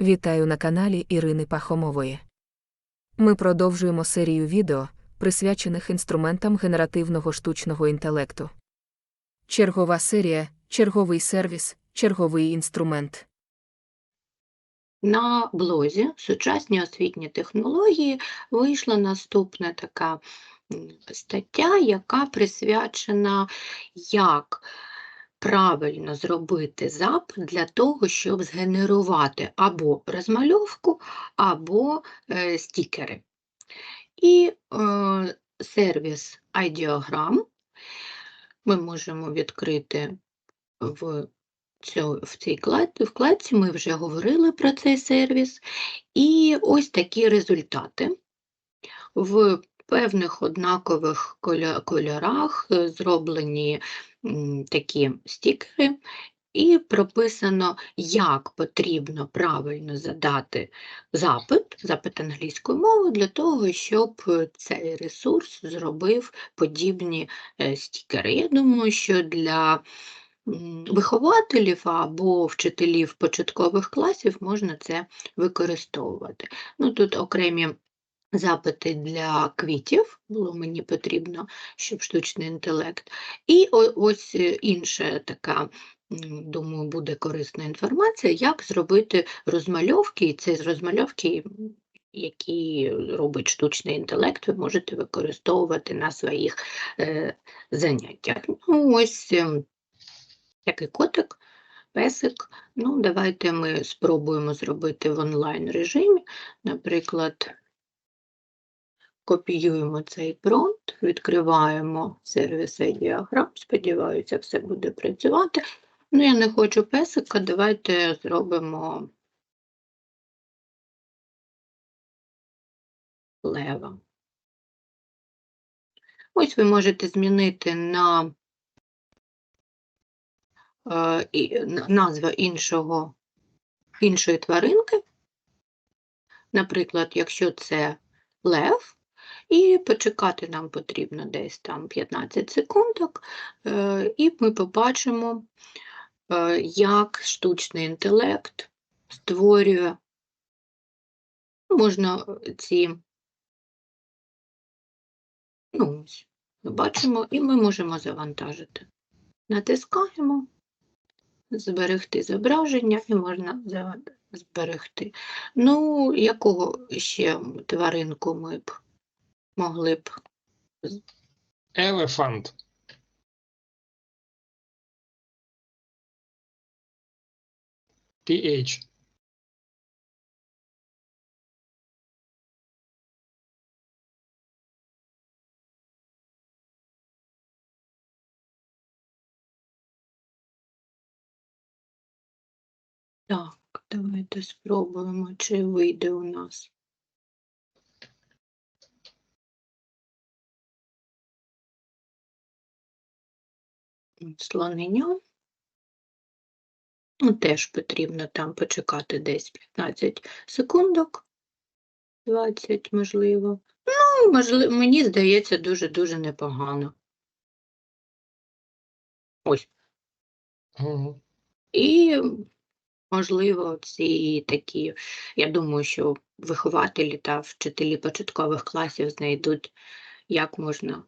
Вітаю на каналі Ірини Пахомової. Ми продовжуємо серію відео, присвячених інструментам генеративного штучного інтелекту. Чергова серія, черговий сервіс, черговий інструмент. На блозі сучасні освітні технології вийшла наступна така стаття, яка присвячена, як правильно зробити запит для того, щоб згенерувати або розмальовку, або е, стікери. І е, сервіс Ideogram ми можемо відкрити в в цій клад- вкладці ми вже говорили про цей сервіс. І ось такі результати. В певних однакових кольорах е, зроблені такі стікери, і прописано, як потрібно правильно задати запит, запит англійською мовою, для того, щоб е, цей ресурс зробив подібні е, стікери. Я думаю, що для вихователів або вчителів початкових класів можна це використовувати. Ну, тут окремі запити для квітів, було мені потрібно, щоб штучний інтелект. І ось е, інша така, думаю, буде корисна інформація, як зробити розмальовки, і це розмальовки. Які робить штучний інтелект, ви можете використовувати на своїх е, заняттях. Ну, ось ем, такий котик, песик. Ну, давайте ми спробуємо зробити в онлайн режимі. Наприклад, копіюємо цей промпт, відкриваємо сервіс діаграм. Сподіваюся, все буде працювати. Ну, я не хочу песика, давайте зробимо лева. Ось ви можете змінити на е, назва іншого, іншої тваринки. Наприклад, якщо це лев, і почекати нам потрібно десь там 15 секундок, е, і ми побачимо, е, як штучний інтелект створює, ну, можна е, ці, ну, бачимо, і ми можемо завантажити. Натискаємо, зберегти зображення, і можна зберегти. Ну, якого ще тваринку ми б могли б Elephant. PH. Так, давайте спробуємо, чи вийде у нас. Слонення. Ну, теж потрібно там почекати десь 15 секундок, 20, можливо. Ну, можливо, мені здається, дуже-дуже непогано. Ось. І, можливо, ці такі, я думаю, що вихователі та вчителі початкових класів знайдуть, як можна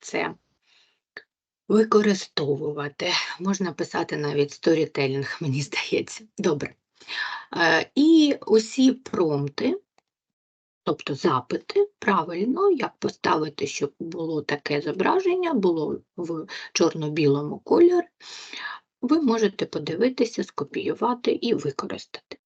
це використовувати. Можна писати навіть сторітелінг, мені здається. Добре. Е, І усі промпти, тобто запити, правильно, як поставити, щоб було таке зображення, було в чорно-білому кольорі, ви можете подивитися, скопіювати і використати.